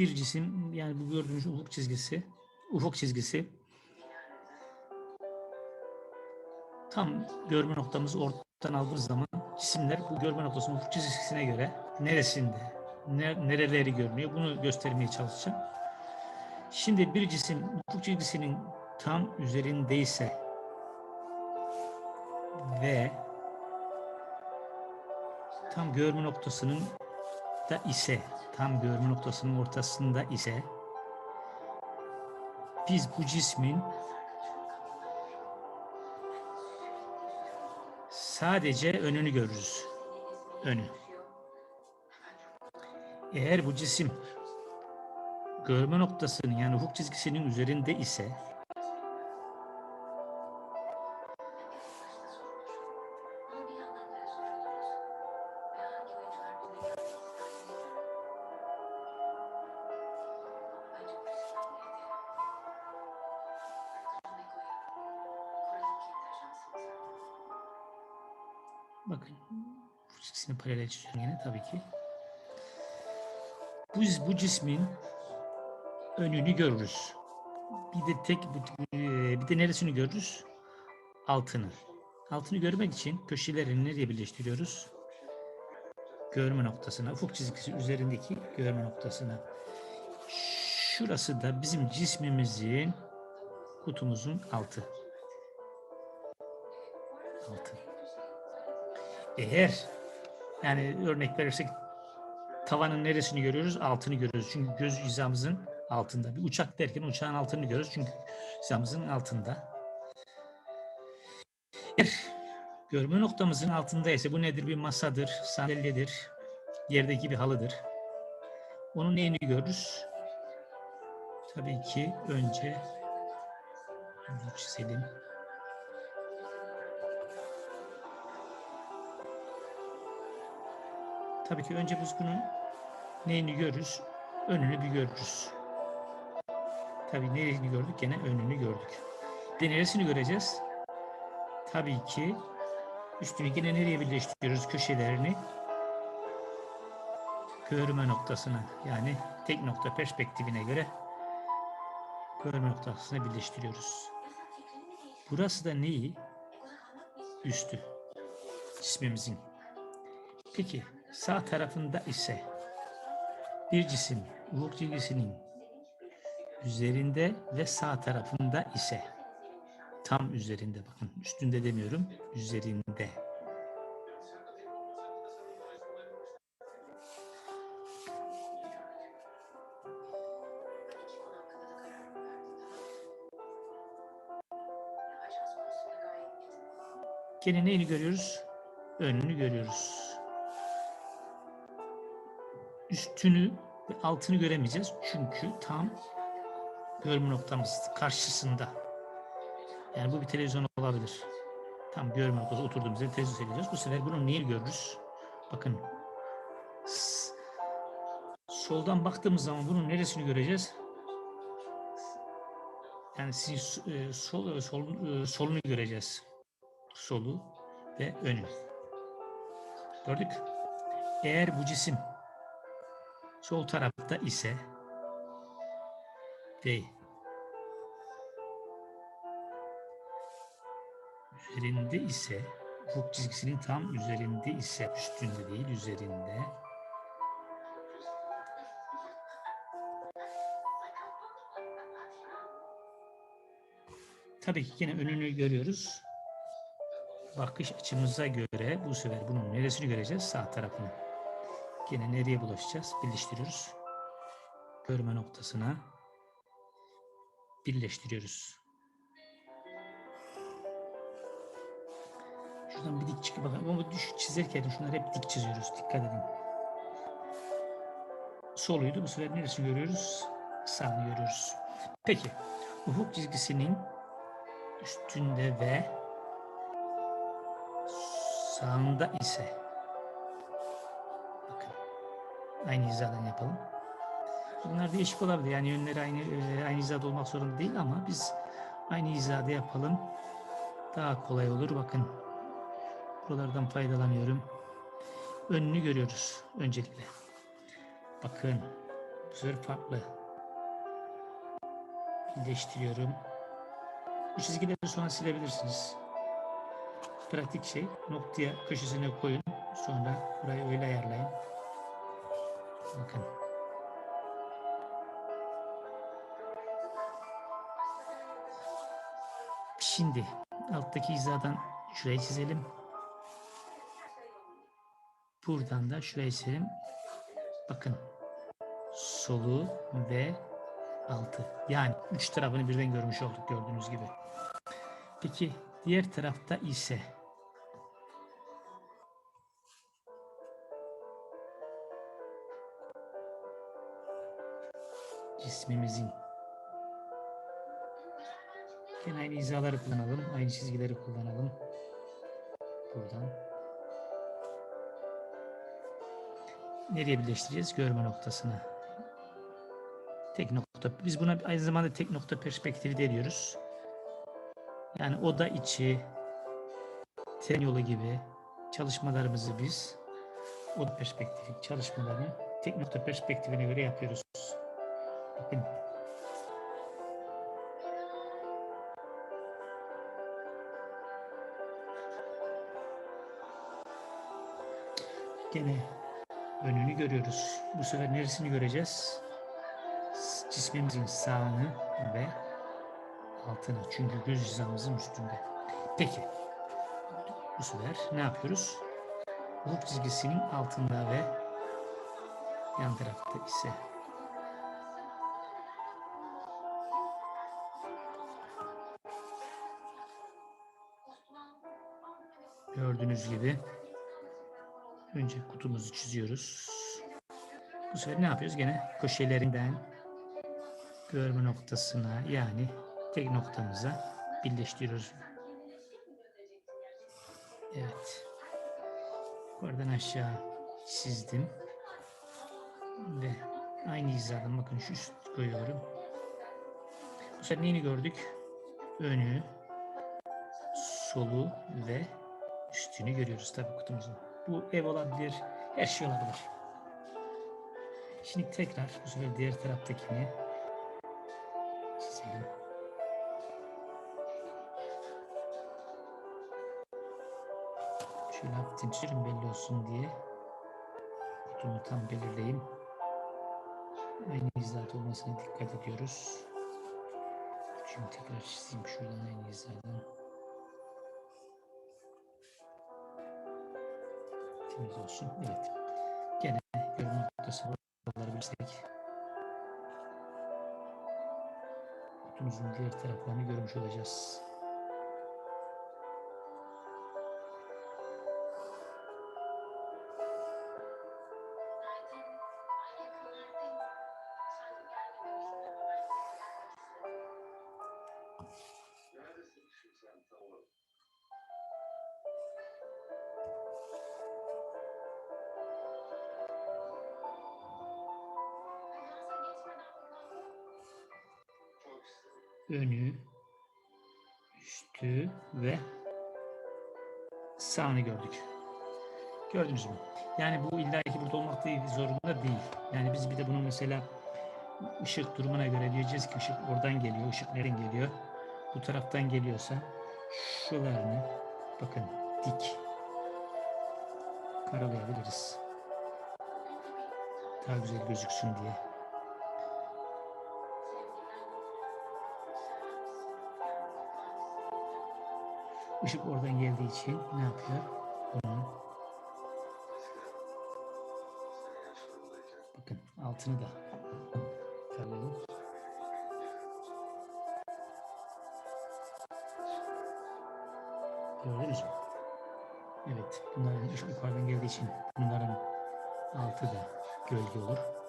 bir cisim yani bu gördüğünüz ufuk çizgisi ufuk çizgisi tam görme noktamızı ortadan aldığımız zaman cisimler bu görme noktasının ufuk çizgisine göre neresinde, ne- nereleri görünüyor bunu göstermeye çalışacağım. Şimdi bir cisim ufuk çizgisinin tam üzerindeyse ve tam görme noktasının da ise, tam görme noktasının ortasında ise biz bu cismin sadece önünü görürüz. Önü. Eğer bu cisim görme noktasının yani ufuk çizgisinin üzerinde ise bakın ufuk çizgisini paralel çiziyorum yine tabii ki. Bu, bu cismin önünü görürüz. Bir de tek bir de neresini görürüz? Altını. Altını görmek için köşelerini nereye birleştiriyoruz? Görme noktasına, ufuk çizgisi üzerindeki görme noktasına. Şurası da bizim cismimizin kutumuzun altı. Altı. Eğer yani örnek verirsek tavanın neresini görüyoruz? Altını görüyoruz. Çünkü göz hizamızın altında. Bir uçak derken uçağın altını görüyoruz. Çünkü hizamızın altında. Eğer görme noktamızın altında ise bu nedir? Bir masadır, sandalyedir, yerdeki bir halıdır. Onun neyini görürüz? Tabii ki önce bunu çizelim. Tabii ki önce biz bunun neyini görürüz? Önünü bir görürüz. Tabii neresini gördük? Gene önünü gördük. Bir de neresini göreceğiz? Tabii ki üstünü yine nereye birleştiriyoruz? Köşelerini görme noktasına yani tek nokta perspektifine göre görme noktasına birleştiriyoruz. Burası da neyi? Üstü. Cismimizin. Peki sağ tarafında ise bir cisim ufuk çizgisinin üzerinde ve sağ tarafında ise tam üzerinde bakın üstünde demiyorum üzerinde Gene neyini görüyoruz? Önünü görüyoruz. Üstünü ve altını göremeyeceğiz. Çünkü tam görme noktamız karşısında. Yani bu bir televizyon olabilir. Tam görme noktası oturduğumuz yerde televizyon seyrediyoruz. Bu sefer bunu niye görürüz? Bakın. Soldan baktığımız zaman bunun neresini göreceğiz? Yani siz e, sol, e, sol, e, solunu göreceğiz. Solu ve önü. Gördük. Eğer bu cisim sol tarafta ise değil. Üzerinde ise ufuk çizgisinin tam üzerinde ise üstünde değil üzerinde Tabii ki yine önünü görüyoruz. Bakış açımıza göre bu sefer bunun neresini göreceğiz? Sağ tarafını. Yine nereye bulaşacağız? Birleştiriyoruz. Görme noktasına birleştiriyoruz. Şuradan bir dik çıkıp bakalım. Ama düş çizerken şunları hep dik çiziyoruz. Dikkat edin. Soluydu. Bu sefer neresini görüyoruz? Sağını görüyoruz. Peki. Ufuk çizgisinin üstünde ve sağında ise aynı hizadan yapalım. Bunlar değişik olabilir. Yani yönleri aynı e, aynı hizada olmak zorunda değil ama biz aynı hizada yapalım. Daha kolay olur. Bakın buralardan faydalanıyorum. Önünü görüyoruz öncelikle. Bakın Bu sefer farklı. Birleştiriyorum. Bu çizgileri sonra silebilirsiniz. Pratik şey. Noktaya köşesine koyun. Sonra burayı öyle ayarlayın. Bakın. Şimdi alttaki hizadan şurayı çizelim. Buradan da şurayı çizelim. Bakın. Solu ve altı. Yani üç tarafını birden görmüş olduk gördüğünüz gibi. Peki diğer tarafta ise cismimizin Yine aynı hizaları kullanalım. Aynı çizgileri kullanalım. Buradan. Nereye birleştireceğiz? Görme noktasına. Tek nokta. Biz buna aynı zamanda tek nokta perspektifi de diyoruz. Yani oda içi, tren yolu gibi çalışmalarımızı biz oda perspektifi çalışmalarını tek nokta perspektifine göre yapıyoruz. Gene önünü görüyoruz. Bu sefer neresini göreceğiz? Cismimizin sağını ve altını. Çünkü göz hizamızın üstünde. Peki. Bu sefer ne yapıyoruz? Ufuk çizgisinin altında ve yan tarafta ise gördüğünüz gibi Önce kutumuzu çiziyoruz. Bu sefer ne yapıyoruz? Gene köşelerinden görme noktasına yani tek noktamıza birleştiriyoruz. Evet. Yukarıdan aşağı çizdim. Ve aynı hizadan bakın şu üst koyuyorum. Bu sefer neyini gördük? Önü, solu ve üstünü görüyoruz tabii kutumuzun. Bu ev olabilir, her şey olabilir. Şimdi tekrar bu sefer diğer taraftakini çizelim. Şöyle hafiften çizelim belli olsun diye. Kutumu tam belirleyeyim. Aynı hizada olmasına dikkat ediyoruz. Şimdi tekrar çizeyim şuradan aynı hizadan. Temiz olsun. Evet. Gene görünüm noktası buraları bilsek kutumuzun diğer taraflarını görmüş olacağız. Önü, üstü ve sağını gördük. Gördünüz mü? Yani bu illa ki burada olmak değil, zorunda değil. Yani biz bir de bunu mesela ışık durumuna göre diyeceğiz ki ışık oradan geliyor, ışık nereden geliyor? Bu taraftan geliyorsa şuralarını bakın dik karalayabiliriz. Daha güzel gözüksün diye. Işık oradan geldiği için ne yapıyor? Bunu bakın altını da tarayalım. Gördünüz mü? Evet, bunların ışık yukarıdan geldiği için bunların altı da gölge olur.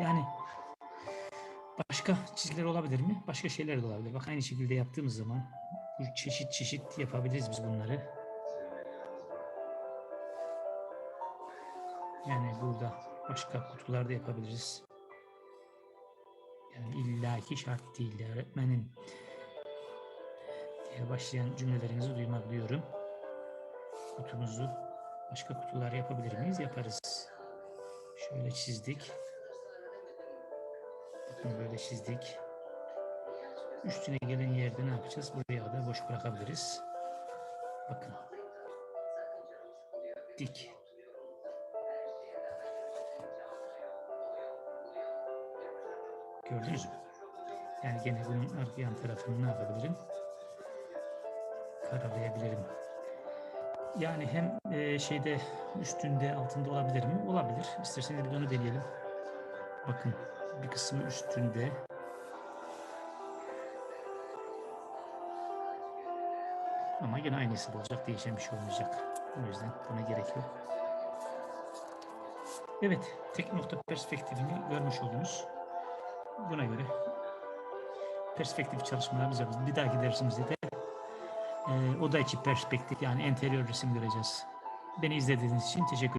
Yani başka çizgiler olabilir mi? Başka şeyler de olabilir. Bak aynı şekilde yaptığımız zaman bu çeşit çeşit yapabiliriz biz bunları. Yani burada başka kutularda yapabiliriz. Yani illaki şart değil. ya. Öğretmenin diye başlayan cümlelerinizi duymak diyorum. Kutumuzu başka kutular yapabilir miyiz? Yaparız. Şöyle çizdik. Bakın böyle çizdik. Üstüne gelen yerde ne yapacağız? Buraya da boş bırakabiliriz. Bakın. Dik. Gördünüz mü? Yani gene bunun arka yan tarafını ne yapabilirim? Karalayabilirim. Yani hem e, şeyde üstünde altında olabilir mi? Olabilir. İsterseniz bir onu deneyelim. Bakın bir kısmı üstünde. Ama yine aynısı olacak. Değişen bir şey olmayacak. O yüzden buna gerek yok. Evet. Tek nokta perspektifini görmüş oldunuz. Buna göre perspektif çalışmalarımızı yapacağız. Bir dahaki dersimizde de e, oda içi perspektif yani enterior resim göreceğiz. Beni izlediğiniz için teşekkür